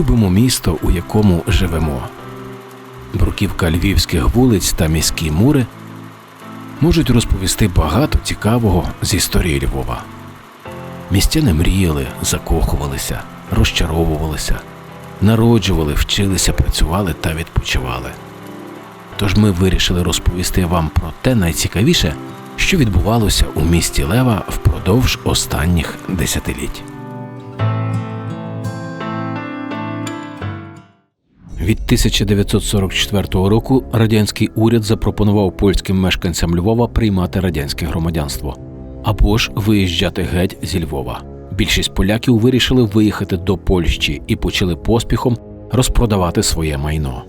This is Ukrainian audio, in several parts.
Любимо місто, у якому живемо. Бруківка львівських вулиць та міські мури можуть розповісти багато цікавого з історії Львова. Містяни мріяли, закохувалися, розчаровувалися, народжували, вчилися, працювали та відпочивали. Тож ми вирішили розповісти вам про те найцікавіше, що відбувалося у місті Лева впродовж останніх десятиліть. Від 1944 року радянський уряд запропонував польським мешканцям Львова приймати радянське громадянство або ж виїжджати геть зі Львова. Більшість поляків вирішили виїхати до Польщі і почали поспіхом розпродавати своє майно.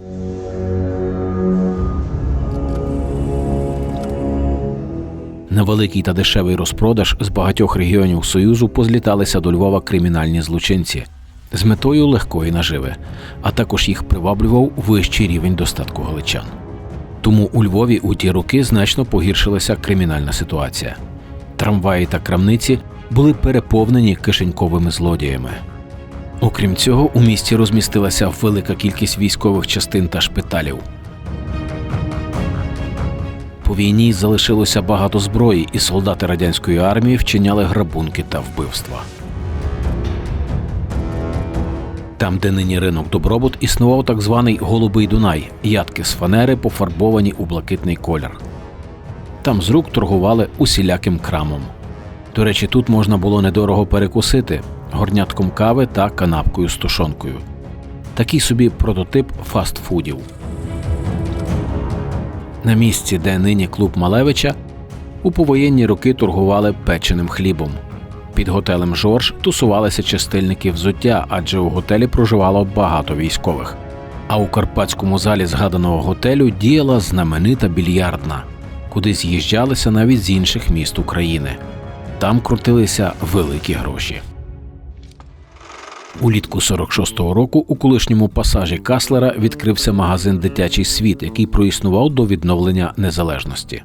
На великий та дешевий розпродаж з багатьох регіонів Союзу позліталися до Львова кримінальні злочинці з метою легкої наживи, а також їх приваблював вищий рівень достатку галичан. Тому у Львові у ті роки значно погіршилася кримінальна ситуація. Трамваї та крамниці були переповнені кишеньковими злодіями. Окрім цього, у місті розмістилася велика кількість військових частин та шпиталів. По війні залишилося багато зброї, і солдати радянської армії вчиняли грабунки та вбивства. Там, де нині ринок добробут, існував так званий Голубий Дунай, ядки з фанери, пофарбовані у блакитний колір. Там з рук торгували усіляким крамом. До речі, тут можна було недорого перекусити горнятком кави та канапкою з тушонкою. Такий собі прототип фастфудів. На місці, де нині клуб Малевича, у повоєнні роки торгували печеним хлібом. Під готелем Жорж тусувалися чистильники взуття, адже у готелі проживало багато військових. А у карпатському залі згаданого готелю діяла знаменита більярдна, куди з'їжджалися навіть з інших міст України. Там крутилися великі гроші. Улітку 46-го року у колишньому пасажі Каслера відкрився магазин Дитячий світ, який проіснував до відновлення незалежності.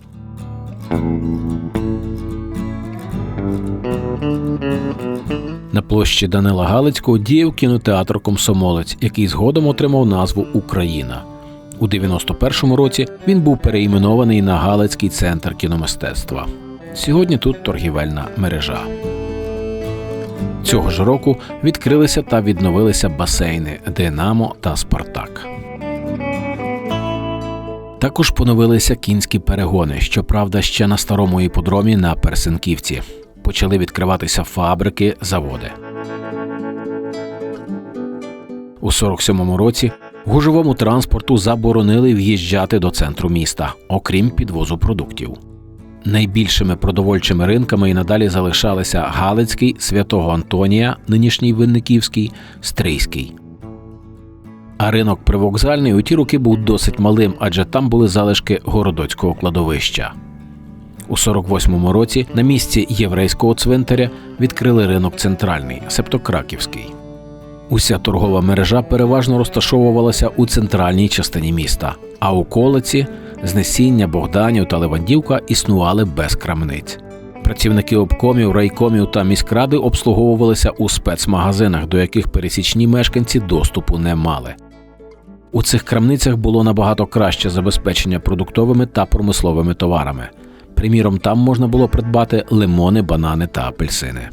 На площі Данила Галицького діяв кінотеатр Комсомолець, який згодом отримав назву Україна. У 91-му році він був переіменований на Галицький центр кіномистецтва. Сьогодні тут торгівельна мережа. Цього ж року відкрилися та відновилися басейни Динамо та Спартак. Також поновилися кінські перегони, щоправда, ще на старому іподромі на Персенківці. Почали відкриватися фабрики, заводи. У 47-му році гужовому транспорту заборонили в'їжджати до центру міста, окрім підвозу продуктів. Найбільшими продовольчими ринками і надалі залишалися Галицький, Святого Антонія, нинішній Винниківський, Стрийський. А ринок привокзальний у ті роки був досить малим, адже там були залишки городоцького кладовища. У 48-му році на місці єврейського цвинтаря відкрили ринок центральний, себто Краківський. Уся торгова мережа переважно розташовувалася у центральній частині міста, а околиці Знесіння, Богданів та Левандівка існували без крамниць. Працівники обкомів, райкомів та міськради обслуговувалися у спецмагазинах, до яких пересічні мешканці доступу не мали. У цих крамницях було набагато краще забезпечення продуктовими та промисловими товарами. Приміром, там можна було придбати лимони, банани та апельсини.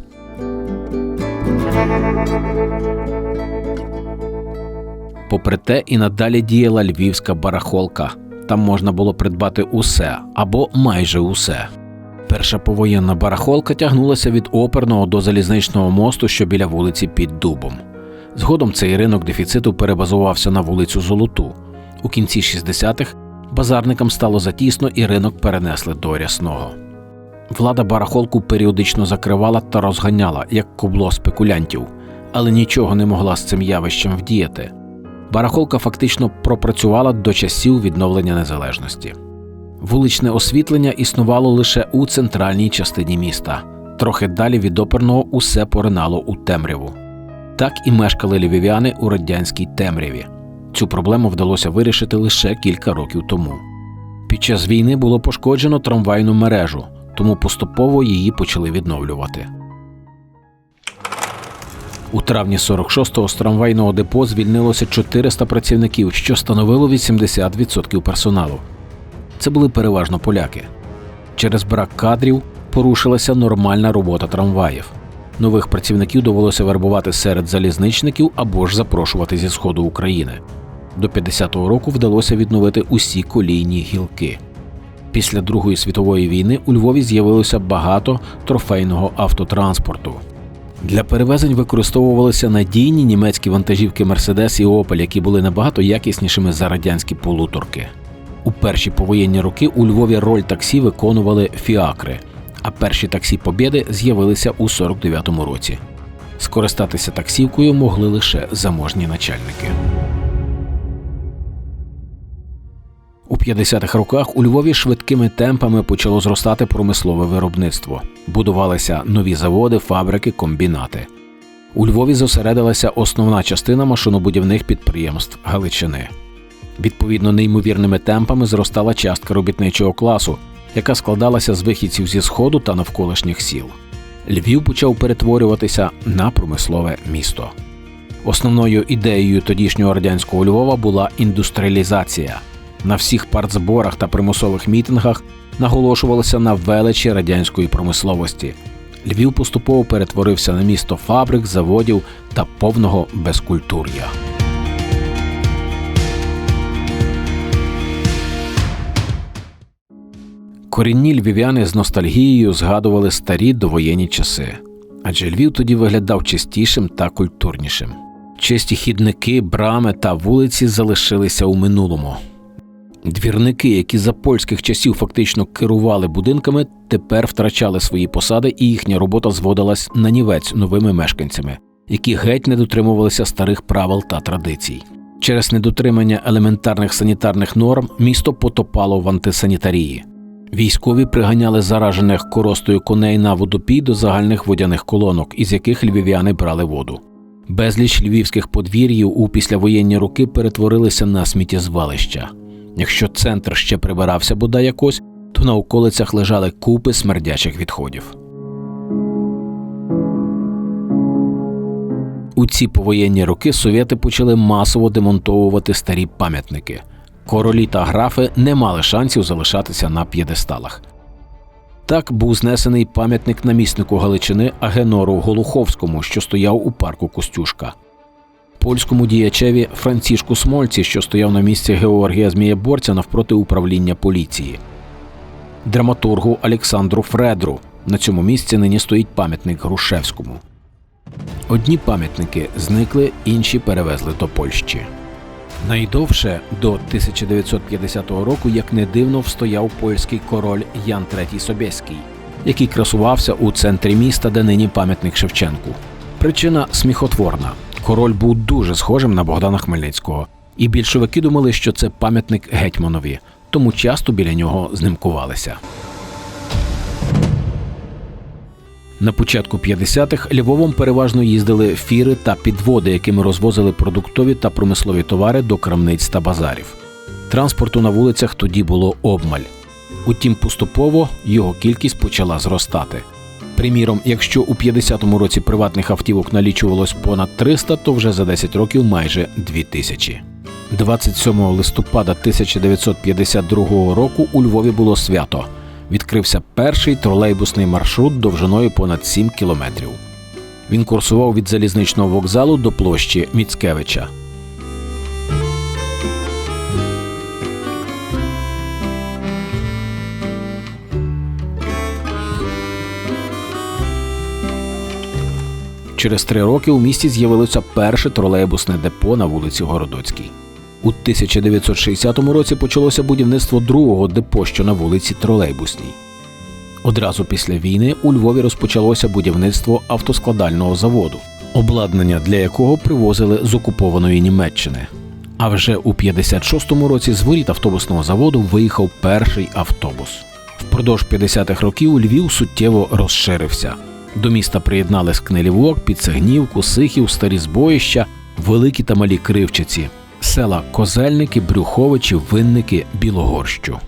Попри те, і надалі діяла львівська барахолка. Там можна було придбати усе або майже усе. Перша повоєнна барахолка тягнулася від оперного до залізничного мосту, що біля вулиці під Дубом. Згодом цей ринок дефіциту перебазувався на вулицю Золоту. У кінці 60-х базарникам стало затісно і ринок перенесли до рясного. Влада барахолку періодично закривала та розганяла як кубло спекулянтів, але нічого не могла з цим явищем вдіяти. Барахолка фактично пропрацювала до часів відновлення незалежності. Вуличне освітлення існувало лише у центральній частині міста. Трохи далі від оперного усе поринало у темряву. Так і мешкали львів'яни у радянській темряві. Цю проблему вдалося вирішити лише кілька років тому. Під час війни було пошкоджено трамвайну мережу, тому поступово її почали відновлювати. У травні 46-го з трамвайного депо звільнилося 400 працівників, що становило 80% персоналу. Це були переважно поляки. Через брак кадрів порушилася нормальна робота трамваїв. Нових працівників довелося вербувати серед залізничників або ж запрошувати зі сходу України. До 50-го року вдалося відновити усі колійні гілки. Після Другої світової війни у Львові з'явилося багато трофейного автотранспорту. Для перевезень використовувалися надійні німецькі вантажівки Мерседес і Опель, які були набагато якіснішими за радянські полуторки. У перші повоєнні роки у Львові роль таксі виконували фіакри, а перші таксі Побєди з'явилися у 49-му році. Скористатися таксівкою могли лише заможні начальники. 50-х роках у Львові швидкими темпами почало зростати промислове виробництво. Будувалися нові заводи, фабрики, комбінати. У Львові зосередилася основна частина машинобудівних підприємств Галичини. Відповідно, неймовірними темпами зростала частка робітничого класу, яка складалася з вихідців зі сходу та навколишніх сіл. Львів почав перетворюватися на промислове місто. Основною ідеєю тодішнього радянського Львова була індустріалізація. На всіх партзборах та примусових мітингах наголошувалося на величі радянської промисловості. Львів поступово перетворився на місто фабрик, заводів та повного безкультур'я. Корінні львів'яни з ностальгією згадували старі довоєнні часи, адже Львів тоді виглядав чистішим та культурнішим. Чисті хідники, брами та вулиці залишилися у минулому. Двірники, які за польських часів фактично керували будинками, тепер втрачали свої посади, і їхня робота зводилась на нівець новими мешканцями, які геть не дотримувалися старих правил та традицій. Через недотримання елементарних санітарних норм місто потопало в антисанітарії. Військові приганяли заражених коростою коней на водопій до загальних водяних колонок, із яких львів'яни брали воду. Безліч львівських подвір'їв у післявоєнні роки перетворилися на сміттєзвалища. Якщо центр ще прибирався бодай якось, то на околицях лежали купи смердячих відходів. У ці повоєнні роки совєти почали масово демонтовувати старі пам'ятники. Королі та графи не мали шансів залишатися на п'єдесталах. Так був знесений пам'ятник наміснику Галичини Агенору Голуховському, що стояв у парку Костюшка польському діячеві Францішку Смольці, що стояв на місці Георгія Змієборця навпроти управління поліції, драматургу Олександру Фредру. На цьому місці нині стоїть пам'ятник Грушевському. Одні пам'ятники зникли, інші перевезли до Польщі. Найдовше до 1950 року, як не дивно, встояв польський король Ян III Собєський, який красувався у центрі міста, де нині пам'ятник Шевченку. Причина сміхотворна. Король був дуже схожим на Богдана Хмельницького, і більшовики думали, що це пам'ятник гетьманові, тому часто біля нього знимкувалися. На початку 50-х Львовом переважно їздили фіри та підводи, якими розвозили продуктові та промислові товари до крамниць та базарів. Транспорту на вулицях тоді було обмаль. Утім, поступово його кількість почала зростати. Приміром, якщо у 50-му році приватних автівок налічувалось понад 300, то вже за 10 років майже 2000. 27 листопада 1952 року у Львові було свято. Відкрився перший тролейбусний маршрут довжиною понад 7 кілометрів. Він курсував від залізничного вокзалу до площі Міцкевича. Через три роки у місті з'явилося перше тролейбусне депо на вулиці Городоцькій. У 1960 році почалося будівництво другого депо, що на вулиці Тролейбусній. Одразу після війни у Львові розпочалося будівництво автоскладального заводу, обладнання для якого привозили з окупованої Німеччини. А вже у 56-му році з воріт автобусного заводу виїхав перший автобус. Впродовж 50-х років Львів суттєво розширився. До міста приєднались Кнелівок, Підсигнівку, Сихів, Старі Збоїща, Великі та Малі Кривчиці, села Козельники, Брюховичі, Винники, Білогорщу.